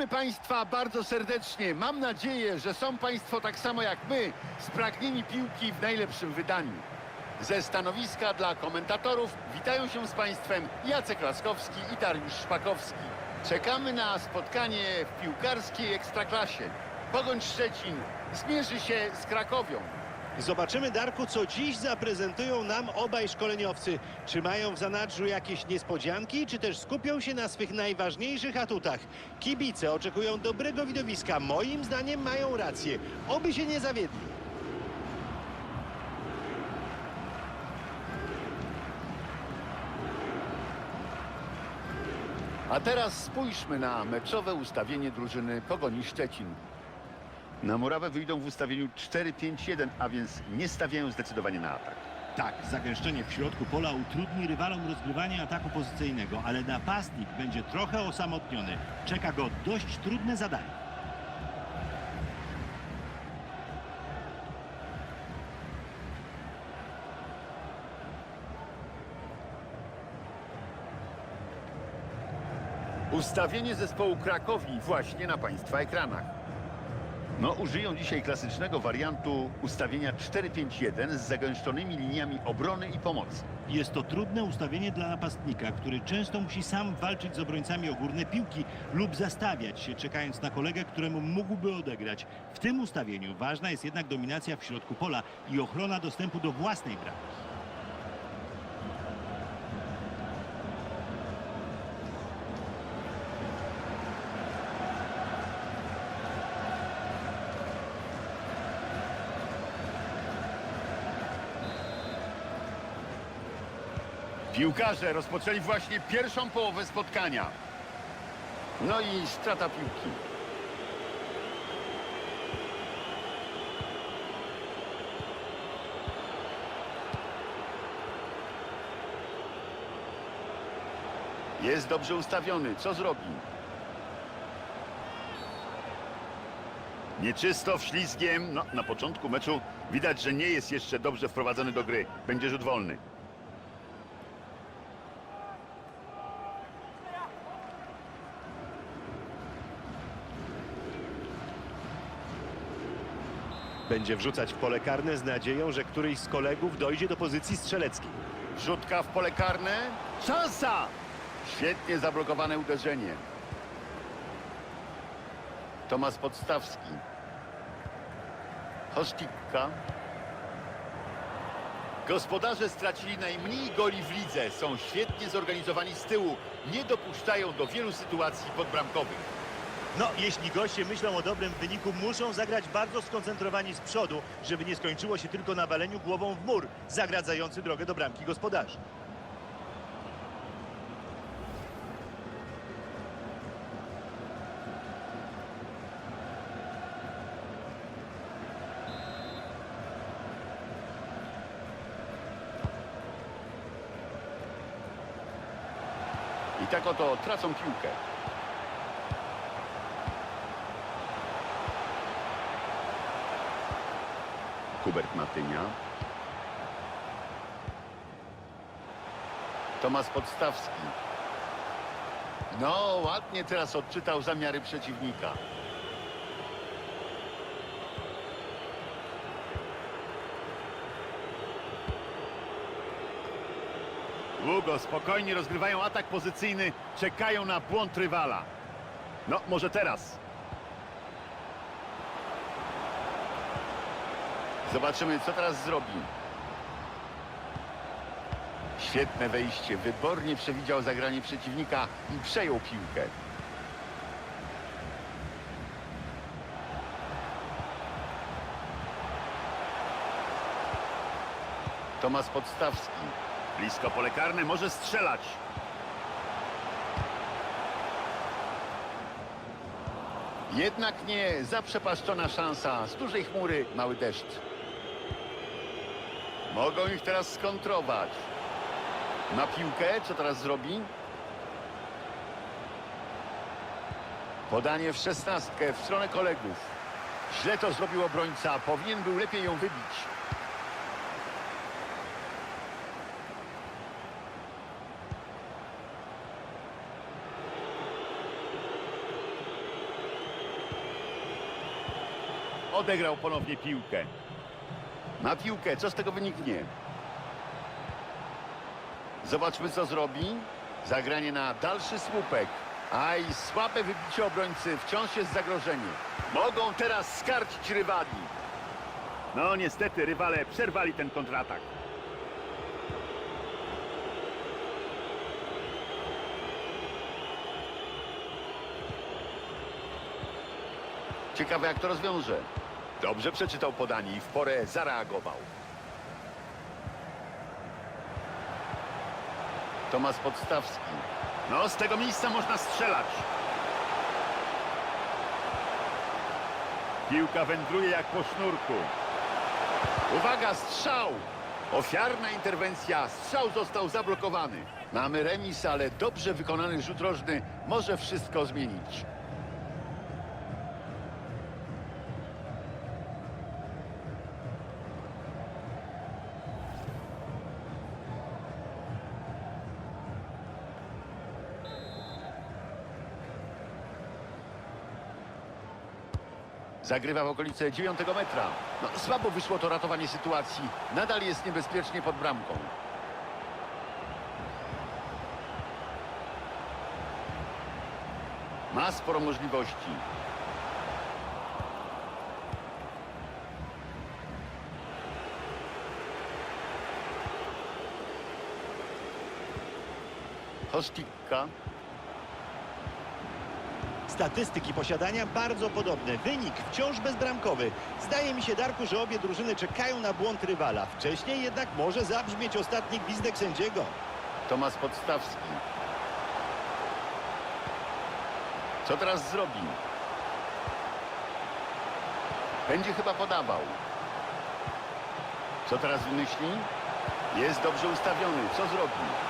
Witamy Państwa bardzo serdecznie. Mam nadzieję, że są Państwo tak samo jak my, spragnieni piłki w najlepszym wydaniu. Ze stanowiska dla komentatorów witają się z Państwem Jacek Laskowski i Dariusz Szpakowski. Czekamy na spotkanie w piłkarskiej Ekstraklasie. Pogoń Szczecin zmierzy się z Krakowią. Zobaczymy, Darku, co dziś zaprezentują nam obaj szkoleniowcy. Czy mają w zanadrzu jakieś niespodzianki, czy też skupią się na swych najważniejszych atutach? Kibice oczekują dobrego widowiska. Moim zdaniem mają rację. Oby się nie zawiedli. A teraz spójrzmy na meczowe ustawienie drużyny Pogoni Szczecin. Na murawę wyjdą w ustawieniu 4-5-1, a więc nie stawiają zdecydowanie na atak. Tak, zagęszczenie w środku pola utrudni rywalom rozgrywanie ataku pozycyjnego, ale napastnik będzie trochę osamotniony. Czeka go dość trudne zadanie. Ustawienie zespołu Krakowi właśnie na Państwa ekranach. No, użyją dzisiaj klasycznego wariantu ustawienia 4-5-1 z zagęszczonymi liniami obrony i pomocy. Jest to trudne ustawienie dla napastnika, który często musi sam walczyć z obrońcami o górne piłki lub zastawiać się, czekając na kolegę, któremu mógłby odegrać. W tym ustawieniu ważna jest jednak dominacja w środku pola i ochrona dostępu do własnej bramki. Piłkarze rozpoczęli właśnie pierwszą połowę spotkania. No i strata piłki. Jest dobrze ustawiony. Co zrobi? Nieczysto, wślizgiem. No, na początku meczu widać, że nie jest jeszcze dobrze wprowadzony do gry. Będzie rzut wolny. Będzie wrzucać w pole karne z nadzieją, że któryś z kolegów dojdzie do pozycji strzeleckiej. Rzutka w pole karne. Szansa! Świetnie zablokowane uderzenie. Tomasz Podstawski. Hostikka. Gospodarze stracili najmniej goli w lidze. Są świetnie zorganizowani z tyłu. Nie dopuszczają do wielu sytuacji podbramkowych. No, jeśli goście myślą o dobrym wyniku, muszą zagrać bardzo skoncentrowani z przodu, żeby nie skończyło się tylko na waleniu głową w mur, zagradzający drogę do bramki gospodarzy. I tak oto tracą piłkę. Hubert Matynia. Tomasz Podstawski. No, ładnie teraz odczytał zamiary przeciwnika. Długo, spokojnie rozgrywają atak pozycyjny, czekają na błąd rywala. No, może teraz. Zobaczymy, co teraz zrobi. Świetne wejście, wybornie przewidział zagranie przeciwnika i przejął piłkę. Tomasz Podstawski. Blisko pole karne, może strzelać. Jednak nie zaprzepaszczona szansa. Z dużej chmury mały deszcz. Mogą ich teraz skontrować. Na piłkę, co teraz zrobi? Podanie w szesnastkę w stronę kolegów. Źle to zrobił obrońca. Powinien był lepiej ją wybić. Odegrał ponownie piłkę. Na piłkę, co z tego wyniknie? Zobaczmy, co zrobi. Zagranie na dalszy słupek. Aj, słabe wybicie obrońcy, wciąż jest zagrożenie. Mogą teraz skarcić rywali. No niestety rywale przerwali ten kontratak. Ciekawe, jak to rozwiąże. Dobrze przeczytał podanie i w porę zareagował. Tomasz Podstawski. No z tego miejsca można strzelać. Piłka wędruje jak po sznurku. Uwaga, strzał! Ofiarna interwencja, strzał został zablokowany. Mamy remis, ale dobrze wykonany rzut rożny może wszystko zmienić. Zagrywa w okolice 9 metra. No, słabo wyszło to ratowanie sytuacji. Nadal jest niebezpiecznie pod bramką. Ma sporo możliwości. Hostikka. Statystyki posiadania bardzo podobne. Wynik wciąż bezbramkowy. Zdaje mi się, Darku, że obie drużyny czekają na błąd rywala. Wcześniej jednak może zabrzmieć ostatni gwizdek sędziego. Tomasz Podstawski. Co teraz zrobi? Będzie chyba podawał. Co teraz wymyśli? Jest dobrze ustawiony. Co zrobi?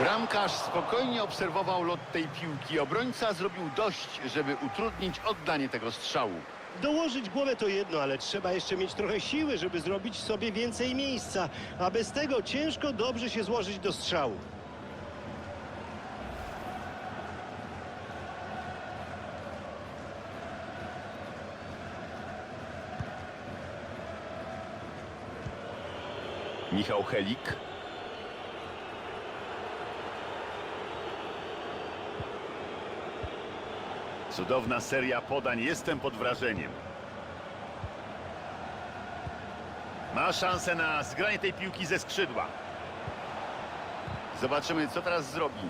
Bramkarz spokojnie obserwował lot tej piłki. Obrońca zrobił dość, żeby utrudnić oddanie tego strzału. Dołożyć głowę to jedno, ale trzeba jeszcze mieć trochę siły, żeby zrobić sobie więcej miejsca. A bez tego ciężko dobrze się złożyć do strzału. Michał Helik. Cudowna seria podań, jestem pod wrażeniem. Ma szansę na zgranie tej piłki ze skrzydła. Zobaczymy, co teraz zrobi.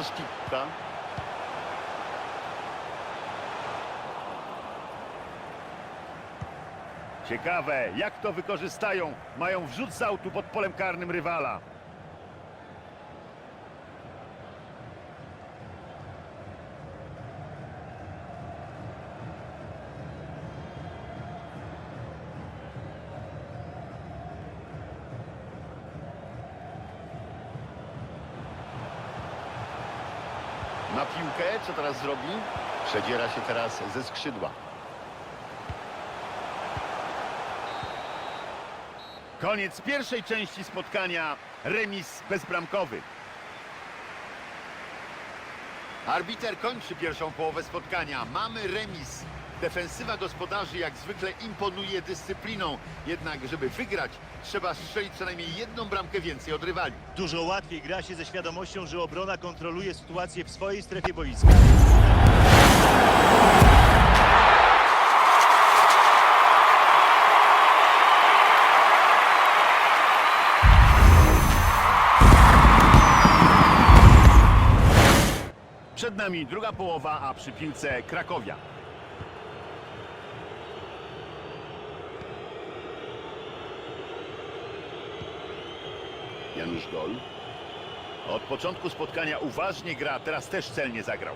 Hostikka. Ciekawe, jak to wykorzystają. Mają wrzut z autu pod polem karnym rywala. Na piłkę, co teraz zrobi? Przedziera się teraz ze skrzydła. Koniec pierwszej części spotkania. Remis bezbramkowy. Arbiter kończy pierwszą połowę spotkania. Mamy remis. Defensywa gospodarzy jak zwykle imponuje dyscypliną. Jednak, żeby wygrać, trzeba strzelić co najmniej jedną bramkę więcej od rywali. Dużo łatwiej gra się ze świadomością, że obrona kontroluje sytuację w swojej strefie boiska. Przed nami druga połowa, a przy piłce Krakowia. Janusz Gol. Od początku spotkania uważnie gra, teraz też celnie zagrał.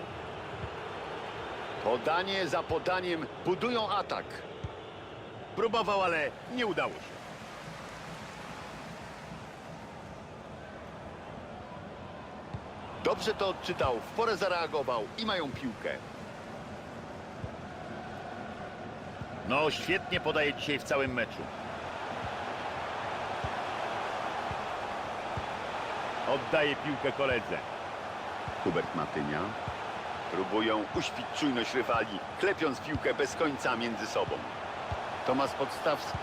Podanie za podaniem budują atak. Próbował, ale nie udało się. Dobrze to odczytał, w porę zareagował i mają piłkę. No, świetnie podaje dzisiaj w całym meczu. Oddaje piłkę koledze. Hubert Matynia. Próbują uśpić czujność rywali, klepiąc piłkę bez końca między sobą. Tomasz Podstawski.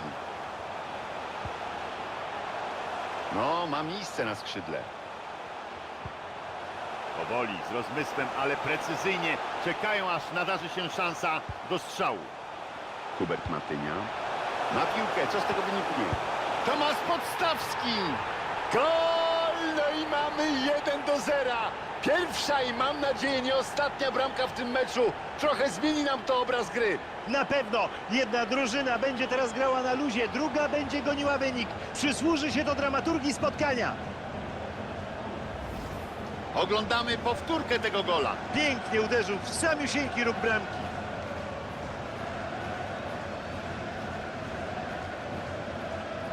No, ma miejsce na skrzydle. Powoli, z rozmysłem, ale precyzyjnie czekają, aż nadarzy się szansa do strzału. Hubert Matynia. Ma piłkę, co z tego wyniknie? Tomasz Podstawski! Mamy 1 do 0. Pierwsza i mam nadzieję nie ostatnia bramka w tym meczu. Trochę zmieni nam to obraz gry. Na pewno jedna drużyna będzie teraz grała na luzie, druga będzie goniła wynik. Przysłuży się to dramaturgii spotkania. Oglądamy powtórkę tego gola. Pięknie uderzył w samiusieńki róg bramki.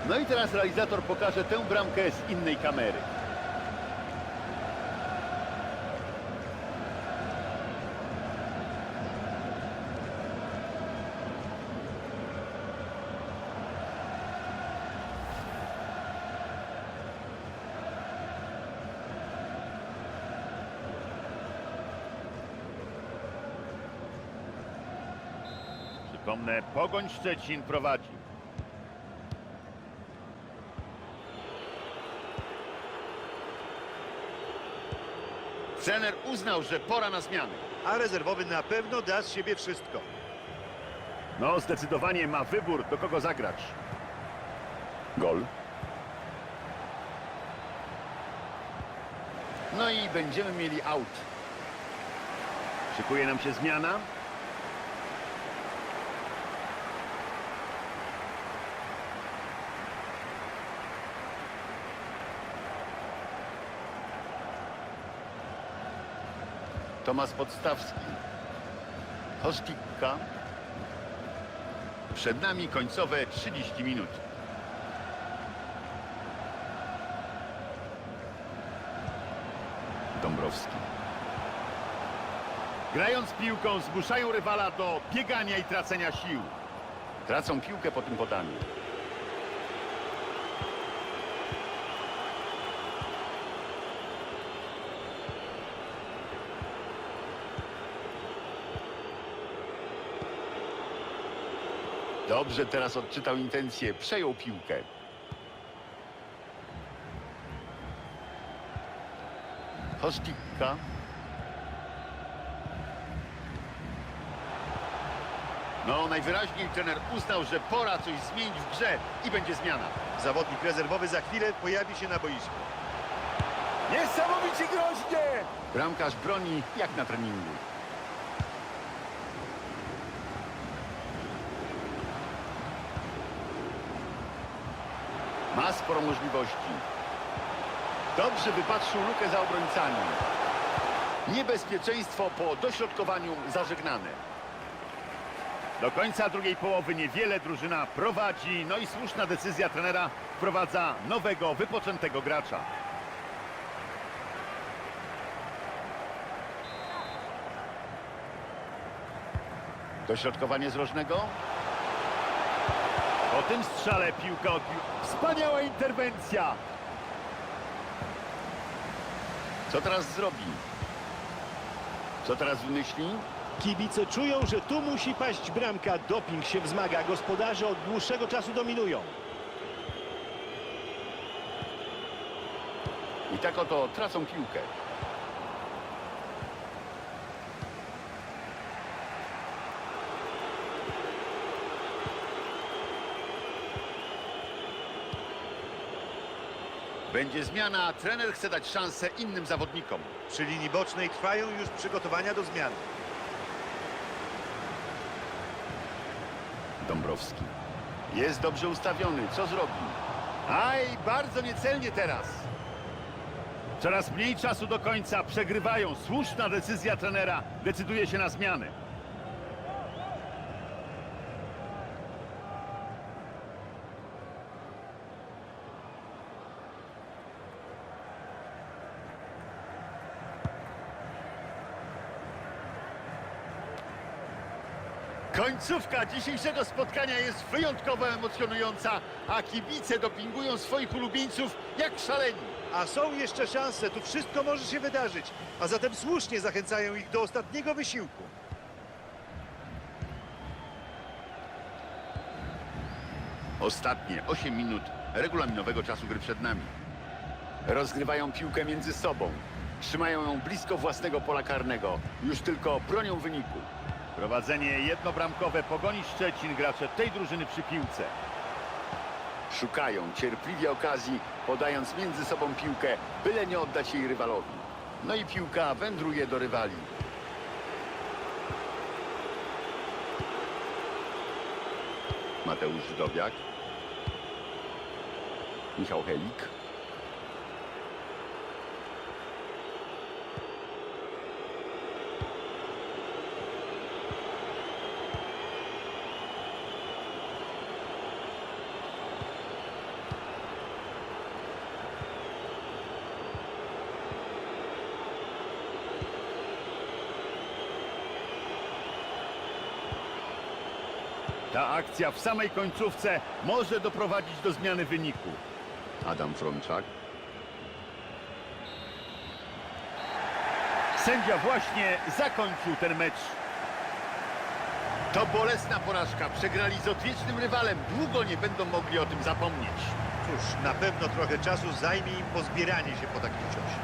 No i teraz realizator pokaże tę bramkę z innej kamery. Przypomnę, Pogoń Szczecin prowadzi. Trener uznał, że pora na zmiany. A rezerwowy na pewno da z siebie wszystko. No, zdecydowanie ma wybór, do kogo zagrać. Gol. No i będziemy mieli aut. Szykuje nam się zmiana. Tomasz Podstawski. Hostikka. Przed nami końcowe 30 minut. Dąbrowski. Grając piłką zmuszają rywala do biegania i tracenia sił. Tracą piłkę po tym podaniu. Dobrze teraz odczytał intencje, przejął piłkę. Hostikka. No, najwyraźniej trener uznał, że pora coś zmienić w grze i będzie zmiana. Zawodnik rezerwowy za chwilę pojawi się na boisku. Niesamowicie groźnie! Bramkarz broni jak na treningu. Sporo możliwości. Dobrze wypatrzył lukę za obrońcami. Niebezpieczeństwo po dośrodkowaniu zażegnane. Do końca drugiej połowy niewiele drużyna prowadzi, no i słuszna decyzja trenera wprowadza nowego, wypoczętego gracza. Dośrodkowanie z rożnego. Po tym strzale piłka odbił. Wspaniała interwencja! Co teraz zrobi? Co teraz wymyśli? Kibice czują, że tu musi paść bramka. Doping się wzmaga. Gospodarze od dłuższego czasu dominują. I tak oto tracą piłkę. Będzie zmiana, trener chce dać szansę innym zawodnikom. Przy linii bocznej trwają już przygotowania do zmiany. Dąbrowski. Jest dobrze ustawiony, co zrobi? Aj, bardzo niecelnie teraz. Coraz mniej czasu do końca, przegrywają. Słuszna decyzja trenera decyduje się na zmianę. Końcówka dzisiejszego spotkania jest wyjątkowo emocjonująca, a kibice dopingują swoich ulubieńców jak szaleni. A są jeszcze szanse, tu wszystko może się wydarzyć. A zatem słusznie zachęcają ich do ostatniego wysiłku. Ostatnie 8 minut regulaminowego czasu gry przed nami. Rozgrywają piłkę między sobą. Trzymają ją blisko własnego pola karnego. Już tylko bronią wyniku. Prowadzenie jednobramkowe pogoni Szczecin, gracze tej drużyny przy piłce. Szukają cierpliwie okazji, podając między sobą piłkę, byle nie oddać jej rywalowi. No i piłka wędruje do rywali. Mateusz Żydowiak. Michał Helik. Ta akcja w samej końcówce może doprowadzić do zmiany wyniku. Adam Frączak. Sędzia właśnie zakończył ten mecz. To bolesna porażka. Przegrali z odwiecznym rywalem. Długo nie będą mogli o tym zapomnieć. Cóż, na pewno trochę czasu zajmie im pozbieranie się po takim ciosie.